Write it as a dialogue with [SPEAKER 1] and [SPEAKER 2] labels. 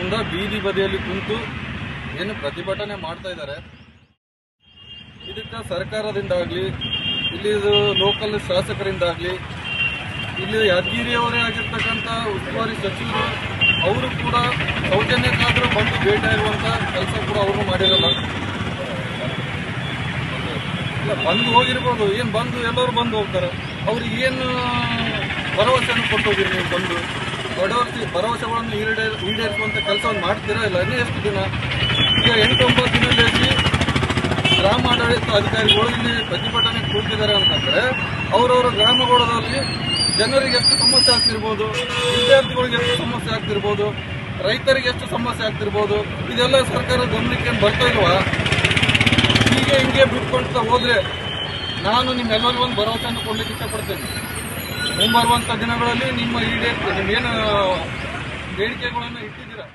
[SPEAKER 1] ಇಂದ ಬೀದಿ ಬದಿಯಲ್ಲಿ ಕುಂತು ಏನು ಪ್ರತಿಭಟನೆ ಮಾಡ್ತಾ ಇದ್ದಾರೆ. ಇದಕ್ಕೆ ಸರ್ಕಾರದಿಂದಾಗಲಿ, ಇಲ್ಲಿದು ಲೋಕಲ್ ಶಾಸಕರಿಂದಾಗಲಿ, ಇಲ್ಲಿ ಯಾದಗಿರಿಯವರೇ ಆಗಿರ್ತಕ್ಕಂಥ ಉಸ್ತುವಾರಿ ಸಚಿವರು, ಅವರು ಕೂಡ ಸೌಜನ್ಯಕ್ಕಾದರೂ ಬಂದು ಭೇಟಿಯಾಗುವಂಥ ಕೆಲಸ ಕೂಡ ಅವರು ಮಾಡಿರಲ್ಲ. ಇಲ್ಲ, ಬಂದು ಹೋಗಿರ್ಬೋದು, ಏನು ಬಂದು ಎಲ್ಲರೂ ಬಂದು ಹೋಗ್ತಾರೆ. ಅವ್ರಿಗೆ ಏನು ಭರವಸೆಯನ್ನು ಕೊಟ್ಟು ಹೋಗಿರಿ ನೀವು ಬಂದು. ಬಡವರ್ತಿ ಭರವಸೆಗಳನ್ನು ಈಡೇ ಈಡೇರಿಸುವಂಥ ಕೆಲಸವನ್ನು ಮಾಡ್ತೀರಾ ಇಲ್ಲ ಇನ್ನೂ ಎಷ್ಟು ದಿನ? ಈಗ ಎಂಟು ಒಂಬತ್ತು ದಿನದಲ್ಲಿ ಗ್ರಾಮ ಆಡಳಿತ ಅಧಿಕಾರಿಗಳು ಇಲ್ಲಿ ಪ್ರತಿಭಟನೆ ಕೂತಿದ್ದಾರೆ ಅಂತಂದರೆ ಅವರವರ ಗ್ರಾಮಗಳಲ್ಲಿ ಜನರಿಗೆ ಎಷ್ಟು ಸಮಸ್ಯೆ ಆಗ್ತಿರ್ಬೋದು, ವಿದ್ಯಾರ್ಥಿಗಳಿಗೆ ಎಷ್ಟು ಸಮಸ್ಯೆ ಆಗ್ತಿರ್ಬೋದು, ರೈತರಿಗೆ ಎಷ್ಟು ಸಮಸ್ಯೆ ಆಗ್ತಿರ್ಬೋದು, ಇದೆಲ್ಲ ಸರ್ಕಾರ ಗಮನಕ್ಕೆ ಬರ್ತಾ ಇಲ್ವಾ? ಹೀಗೆ ಹಿಂಗೆ ಬಿಟ್ಕೊಳ್ತಾ ಹೋದರೆ ನಾನು ನಿಮ್ಮೆಲ್ಲರಿಗೂ ಒಂದು ಭರವಸೆಯನ್ನು ಕೊಡ್ಲಿಕ್ಕೆ ಇಷ್ಟಪಡ್ತೇನೆ. ಮುಂಬರುವಂಥ ದಿನಗಳಲ್ಲಿ ನಿಮ್ಮ ಈಡೇರಿಕೆ ನಿಮ್ಮೇನು ಬೇಡಿಕೆಗಳನ್ನು ಇಟ್ಟಿದ್ದೀರಾ?